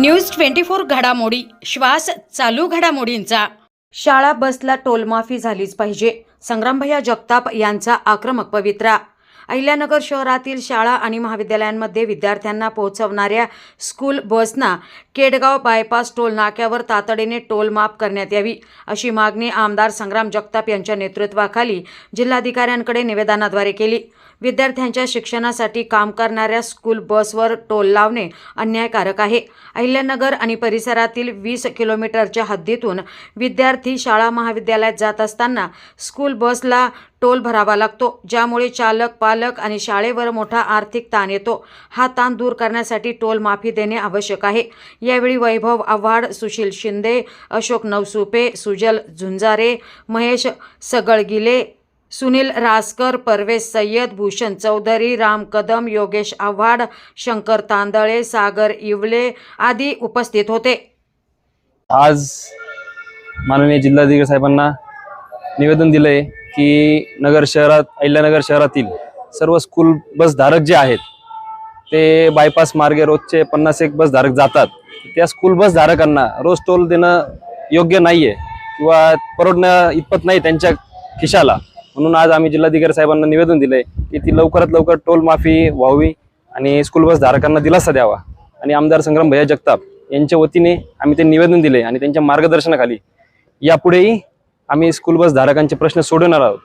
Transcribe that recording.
News twenty four घडामोडी. श्वास चालू घडामोडींचा. शाळा बसला टोलमाफी झालीच पाहिजे. संग्रामभैया जगताप यांचा आक्रमक पवित्रा अहिल्यानगर शहरातील शाळा आणि महाविद्यालयांमध्ये विद्यार्थ्यांना पोहोचवणाऱ्या स्कूल बसना केडगाव बायपास टोल नाक्यावर तातडीने टोल माफ करण्यात यावी अशी मागणी आमदार संग्राम जगताप यांच्या नेतृत्वाखाली जिल्हाधिकाऱ्यांकडे निवेदनाद्वारे केली. विद्यार्थ्यांच्या शिक्षणासाठी काम करणाऱ्या स्कूल बसवर टोल लावणे अन्यायकारक आहे. अहिल्यानगर आणि परिसरातील वीस किलोमीटरच्या हद्दीतून विद्यार्थी शाळा महाविद्यालयात जात असताना स्कूल बसला टोल भरावा लागतो ज्यामुळे चालक पालक आणि शाळेवर मोठा आर्थिक ताण येतो. हा ताण दूर करण्यासाठी टोल माफी देणे आवश्यक आहे. यावेळी वैभव आव्हाड सुशील शिंदे अशोक नवसुपे सुजल झुंजारे महेश सगळगिले सुनील रासकर परवेश सय्यद भूषण चौधरी राम कदम योगेश आव्हाड शंकर तांदळे सागर इवले आदी उपस्थित होते. आज माननीय जिल्हाधिकारी साहेबांना निवेदन दिलंय. की नगर शहरात अहिल्यानगर शहरातील सर्व स्कूल बस धारक जे आहेत ते बायपास मार्गे रोजचे पन्नास एक बस धारक जातात. त्या स्कूल बस धारकांना रोज टोल देणं योग्य नाही आहे किंवा परवडणं इतपत नाही त्यांच्या खिशाला. म्हणून आज आम्ही जिल्हाधिकारी साहेबांना निवेदन दिलंय की ती लवकरात लवकर टोल माफी व्हावी आणि स्कूल बस धारकांना दिलासा द्यावा. आणि आमदार संग्राम भैया जगताप यांच्या वतीने आम्ही ते निवेदन दिले आणि त्यांच्या मार्गदर्शनाखाली यापुढेही आम्ही स्कूल बस धारकांचे प्रश्न सोडवणार आहोत.